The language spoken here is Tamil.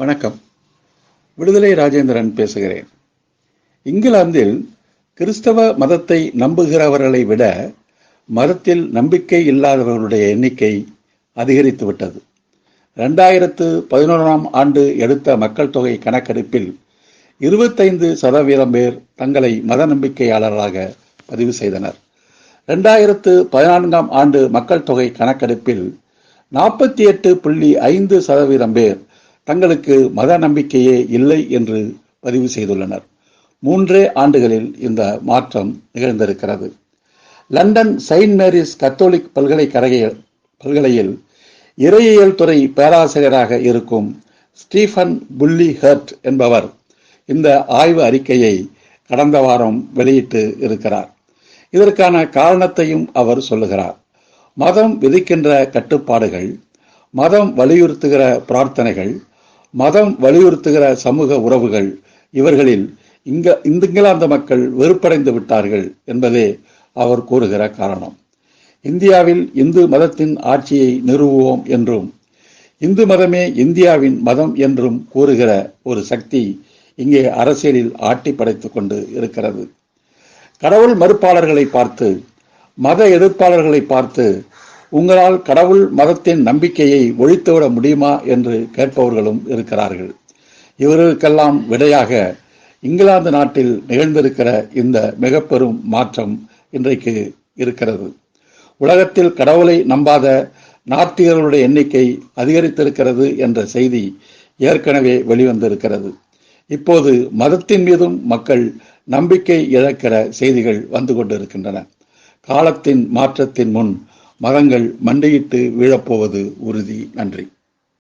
வணக்கம். விடுதலை ராஜேந்திரன் பேசுகிறேன். இங்கிலாந்தில் கிறிஸ்தவ மதத்தை நம்புகிறவர்களை விட மதத்தில் நம்பிக்கை இல்லாதவர்களுடைய எண்ணிக்கை அதிகரித்து விட்டது. ரெண்டாயிரத்து பதினோராம் ஆண்டு எடுத்த மக்கள் தொகை கணக்கெடுப்பில் இருபத்தைந்து சதவீதம் பேர் தங்களை மத நம்பிக்கையாளர்களாக பதிவு செய்தனர். ரெண்டாயிரத்து பதினான்காம் ஆண்டு மக்கள் தொகை கணக்கெடுப்பில் நாற்பத்தி எட்டு புள்ளி ஐந்து சதவீதம் பேர் தங்களுக்கு மத நம்பிக்கையே இல்லை என்று பதிவு செய்துள்ளனர். மூன்றே ஆண்டுகளில் இந்த மாற்றம் நிகழ்ந்திருக்கிறது. லண்டன் செயின்ட் மேரிஸ் கத்தோலிக் பல்கலைக்கழக பல்கலையில் இறையியல் துறை பேராசிரியராக இருக்கும் ஸ்டீஃபன் புல்லி ஹர்ட் என்பவர் இந்த ஆய்வு அறிக்கையை கடந்த வாரம் வெளியிட்டு இருக்கிறார். இதற்கான காரணத்தையும் அவர் சொல்லுகிறார். மதம் விதிக்கின்ற கட்டுப்பாடுகள் மதம் வலியுறுத்துகிற பிரார்த்தனைகள் மதம் வலியுறுத்துகிற சமூக உறவுகள் இவர்களில் இங்க இங்கிலாந்து மக்கள் வெறுப்படைந்து விட்டார்கள் என்பதே அவர் கூறுகிற காரணம். இந்தியாவில் இந்து மதத்தின் ஆட்சியை நிறுவுவோம் என்றும் இந்து மதமே இந்தியாவின் மதம் என்றும் கூறுகிற ஒரு சக்தி இங்கே அரசியலில் ஆட்டி படைத்துக் கொண்டு இருக்கிறது. கடவுள் மறுப்பாளர்களை பார்த்து மத எதிர்ப்பாளர்களை பார்த்து உங்களால் கடவுள் மதத்தின் நம்பிக்கையை ஒழித்துவிட முடியுமா என்று கேட்பவர்களும் இருக்கிறார்கள். இவர்களுக்கெல்லாம் விடையாக இங்கிலாந்து நாட்டில் நிகழ்ந்திருக்கிற இந்த மிக பெரும் மாற்றம் இன்றைக்கு இருக்கிறது. உலகத்தில் கடவுளை நம்பாத நாத்திகர்களுடைய எண்ணிக்கை அதிகரித்திருக்கிறது என்ற செய்தி ஏற்கனவே வெளிவந்திருக்கிறது. இப்போது மதத்தின் மீதும் மக்கள் நம்பிக்கை இழக்கிற செய்திகள் வந்து கொண்டிருக்கின்றன. காலத்தின் மாற்றத்தின் முன் மரங்கள் மண்டையிட்டு வீழப்போவது உறுதி. நன்றி.